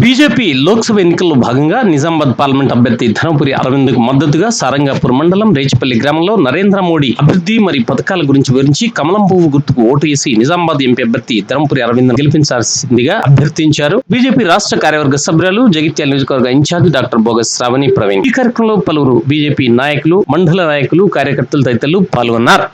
BJP Lok Sabha ఎన్నికల్లో భాగంగా Nizamabad parliament అభ్యర్థి ధనపురి అరవింద్కు మద్దతుగా సారంగాపూర్ మండలం రేచిపల్లి గ్రామంలో నరేంద్ర మోడీ అభివృద్ధి మరి పథకాల గురించి వివరించి కమలం పువ్వు గుర్తుకు ఓటు వేసి నిజామాబాద్ ఎంపీ అభ్యర్థి ధనపురి అరవింద్ గెలిపించాల్సిందిగా అభ్యర్థించారు. బీజేపీ రాష్ట్ర కార్యవర్గ సభ్యులు జగిత్యాల నియోజకవర్గ incharge doctor bogus Shravani Praveen. ఈ కార్యక్రమంలో పలువురు బీజేపీ నాయకులు మండల నాయకులు కార్యకర్తలు తదితరులు పాల్గొన్నారు.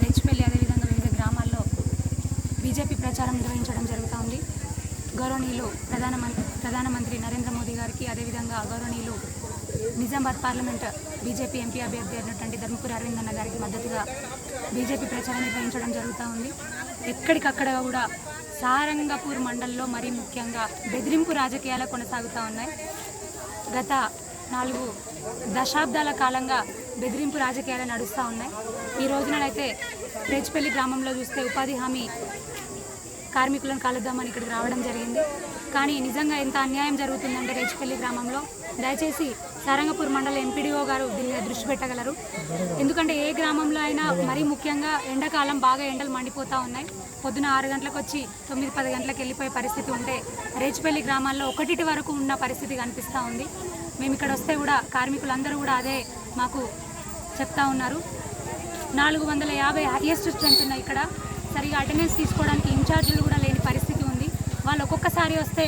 రేచిపల్లి అదేవిధంగా వివిధ గ్రామాల్లో బీజేపీ ప్రచారం నిర్వహించడం జరుగుతూ ఉంది గౌరవనీయులు ప్రధానమంత్రి ప్రధానమంత్రి నరేంద్ర మోదీ గారికి అదేవిధంగా గౌరవనీయులు నిజామాబాద్ పార్లమెంట్ బీజేపీ ఎంపీ అభ్యర్థి అయినటువంటి ధర్మపురి అరవింద్ అన్న గారికి మద్దతుగా బీజేపీ ప్రచారం నిర్వహించడం జరుగుతూ ఉంది ఎక్కడికక్కడ కూడా సారంగపూర్ మండలంలో మరీ ముఖ్యంగా బెదిరింపు రాజకీయాలు కొనసాగుతూ ఉన్నాయి. గత నాలుగు దశాబ్దాల కాలంగా బెదిరింపు రాజకీయాలు నడుస్తూ ఉన్నాయి. ఈ రోజునైతే రేచిపల్లి గ్రామంలో చూస్తే ఉపాధి హామీ కార్మికులను కలుద్దామని ఇక్కడికి రావడం జరిగింది. కానీ నిజంగా ఎంత అన్యాయం జరుగుతుందంటే రేచిపల్లి గ్రామంలో? దయచేసి సారంగపూర్ మండల ఎంపీడీఓ గారు దీని మీద దృష్టి పెట్టగలరు. ఎందుకంటే ఏ గ్రామంలో అయినా మరీ ముఖ్యంగా ఎండాకాలం బాగా ఎండలు మండిపోతూ ఉన్నాయి. పొద్దున ఆరు గంటలకు వచ్చి తొమ్మిది పది గంటలకు వెళ్ళిపోయే పరిస్థితి ఉంటే రేచిపల్లి గ్రామాల్లో ఒకటిటి వరకు ఉన్న పరిస్థితి కనిపిస్తూ ఉంది. మేము ఇక్కడ వస్తే కూడా కార్మికులందరూ కూడా అదే మాకు చెప్తా ఉన్నారు. నాలుగు వందల యాభై హైయెస్ట్ స్ట్రెంత్ ఉన్నాయి ఇక్కడ. సరిగా అటెండెన్స్ తీసుకోవడానికి ఇన్ఛార్జీలు కూడా లేని పరిస్థితి వాళ్ళు ఒక్కొక్కసారి వస్తే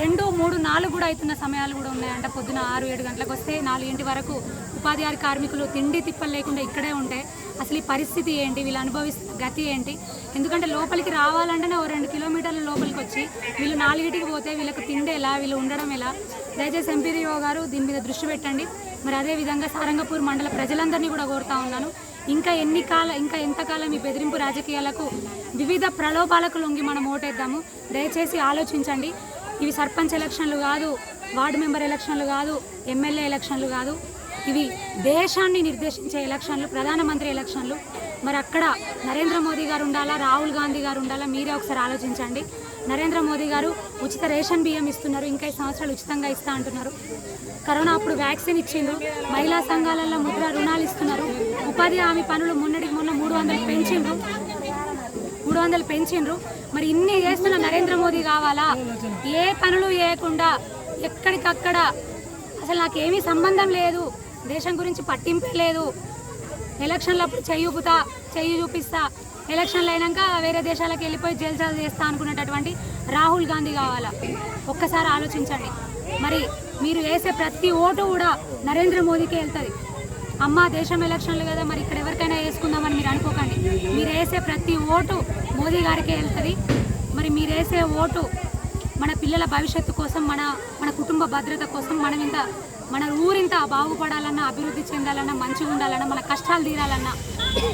రెండు మూడు నాలుగు కూడా అవుతున్న సమయాలు కూడా ఉన్నాయంట. పొద్దున ఆరు ఏడు గంటలకు వస్తే నాలుగింటి వరకు ఉపాధిహారి కార్మికులు తిండి తిప్పలు లేకుండా ఇక్కడే ఉంటే అసలు ఈ పరిస్థితి ఏంటి? వీళ్ళు అనుభవిస్తున్న గతి ఏంటి? ఎందుకంటే లోపలికి రావాలంటేనే ఓ రెండు కిలోమీటర్ల లోపలికి వచ్చి వీళ్ళు నాలుగింటికి పోతే వీళ్ళకి తిండి ఎలా వీళ్ళు ఉండడం ఎలా? దయచేసి ఎంపీడీఓ గారు దీని మీద దృష్టి పెట్టండి. మరి అదే విధంగా సారంగపూర్ మండల ప్రజలందరినీ కూడా కోరుతా ఉన్నాను. ఇంకా ఎన్ని కాల ఇంకా ఎంతకాలం ఈ బెదిరింపు రాజకీయాలకు వివిధ ప్రలోభాలకు లొంగి మనం ఓటేద్దాము? దయచేసి ఆలోచించండి. ఇవి సర్పంచ్ ఎలక్షన్లు కాదు వార్డు మెంబర్ ఎలక్షన్లు కాదు ఎమ్మెల్యే ఎలక్షన్లు కాదు. ఇవి దేశాన్ని నిర్దేశించే ఎలక్షన్లు ప్రధానమంత్రి ఎలక్షన్లు. మరి అక్కడ నరేంద్ర మోదీ గారు ఉండాలా రాహుల్ గాంధీ గారు ఉండాలా మీరే ఒకసారి ఆలోచించండి. నరేంద్ర మోదీ గారు ఉచిత రేషన్ బియ్యం ఇస్తున్నారు. ఇంకా ఈ సంవత్సరాలు ఉచితంగా ఇస్తా అంటున్నారు. కరోనా అప్పుడు వ్యాక్సిన్ ఇచ్చిండ్రు. మహిళా సంఘాలలో ముద్ర రుణాలు ఇస్తున్నారు. ఉపాధి హామీ పనులు మొన్నటికి మొన్న మూడు వందలు పెంచిండ్రు. మూడు వందలు పెంచిండ్రు. మరి ఇన్ని చేస్తున్న నరేంద్ర మోదీ కావాలా? ఏ పనులు చేయకుండా ఎక్కడికక్కడ అసలు నాకేమీ సంబంధం లేదు. దేశం గురించి పట్టింపే లేదు. ఎలక్షన్లప్పుడు చెయ్యి ఊపుతా చెయ్యి చూపిస్తా ఎలక్షన్లు అయినాక వేరే దేశాలకు వెళ్ళిపోయి జల్సాలు చేస్తా అనుకునేటటువంటి రాహుల్ గాంధీ కావాలా? ఒక్కసారి ఆలోచించండి. మరి మీరు వేసే ప్రతి ఓటు కూడా నరేంద్ర మోదీకే వెళ్తుంది. అమ్మ దేశం ఎలక్షన్లు కదా మరి ఇక్కడ ఎవరికైనా వేసుకుందామని మీరు అనుకోకండి. మీరు వేసే ప్రతి ఓటు మోదీ గారికే వెళ్తుంది. మరి మీరు వేసే ఓటు మన పిల్లల భవిష్యత్తు కోసం మన మన కుటుంబ భద్రత కోసం మనం ఇంత మన ఊరింత బాగుపడాలన్నా అభివృద్ధి చెందాలన్నా మంచిగా ఉండాలన్నా మన కష్టాలు తీరాలన్నా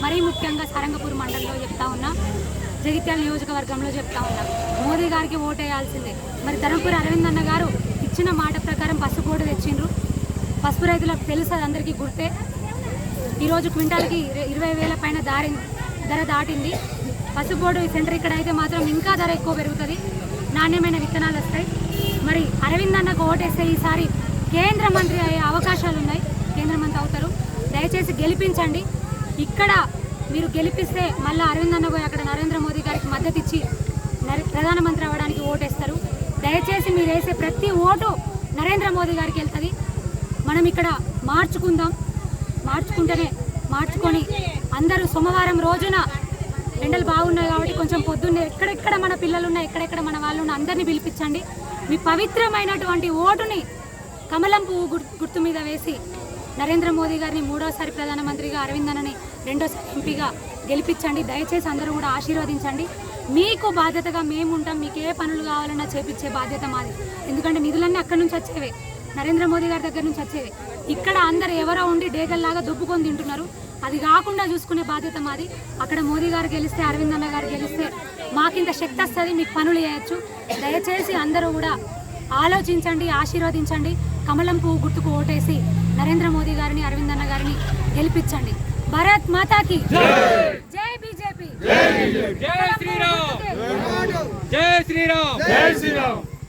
మరీ ముఖ్యంగా సరంగపూర్ మండలంలో చెప్తా ఉన్నా జగిత్యాల నియోజకవర్గంలో చెప్తా ఉన్నా మోదీ గారికి ఓటేయాల్సిందే. మరి ధర్మపురి అరవింద్ అన్న గారు ఇచ్చిన మాట ప్రకారం పసుపు కూడా తెచ్చిండ్రు. పసుపు రైతులకు తెలుసు అది అందరికీ గుర్తే. ఈరోజు క్వింటాల్కి ఇరవై వేల పైన దారి ధర దాటింది. పసుపోడు సెంటర్ ఇక్కడ అయితే మాత్రం ఇంకా ధర ఎక్కువ పెరుగుతుంది. నాణ్యమైన విత్తనాలు వస్తాయి. మరి అరవింద్ అన్నకు ఓటేస్తే ఈసారి కేంద్ర మంత్రి అయ్యే అవకాశాలు ఉన్నాయి కేంద్ర మంత్రి అవుతారు. దయచేసి గెలిపించండి. ఇక్కడ మీరు గెలిపిస్తే మళ్ళీ అరవింద్ అన్న పోయి అక్కడ నరేంద్ర మోదీ గారికి మద్దతు ఇచ్చి నరే- ప్రధానమంత్రి అవ్వడానికి ఓటేస్తారు. దయచేసి మీరు వేసే ప్రతి ఓటు నరేంద్ర మోదీ గారికి వెళ్తుంది. మనం ఇక్కడ మార్చుకుందాం. మార్చుకుంటేనే మార్చుకొని అందరూ సోమవారం రోజున ఎండలు బాగున్నాయి కాబట్టి కొంచెం పొద్దున్నే ఎక్కడెక్కడ మన పిల్లలు ఎక్కడెక్కడ మన వాళ్ళు ఉన్న అందరినీ పిలిపించండి. మీ పవిత్రమైనటువంటి ఓటుని కమలం పువ్వు గుర్తు మీద వేసి నరేంద్ర మోదీ గారిని మూడోసారి ప్రధానమంత్రిగా అరవింద్ అన్నని రెండోసారి ఎంపీగా గెలిపించండి. దయచేసి అందరూ కూడా ఆశీర్వదించండి. మీకు బాధ్యతగా మేము ఉంటాం. మీకు ఏ పనులు కావాలన్నా చేపించే బాధ్యత మాది. ఎందుకంటే నిధులన్నీ అక్కడి నుంచి వచ్చేవే. నరేంద్ర మోదీ గారి దగ్గర నుంచి వచ్చేవే. ఇక్కడ అందరు ఎవరో ఉండి డేగల్లాగా దుబ్బుకొని తింటున్నారు. అది కాకుండా చూసుకునే బాధ్యత మాది. అక్కడ మోదీ గారు గెలిస్తే అరవింద్ అన్న గారు గెలిస్తే మాకింత శక్తి వస్తుంది. మీకు పనులు చేయొచ్చు. దయచేసి అందరూ కూడా ఆలోచించండి ఆశీర్వదించండి. కమలం పువ్వు గుర్తుకు ఓటేసి నరేంద్ర మోదీ గారిని అరవింద్ అన్న గారిని గెలిపించండి. భారత్ మాతాకి. జై! బీజేపీ. జై శ్రీరామ్. జై శ్రీరామ్. జై శ్రీరామ్.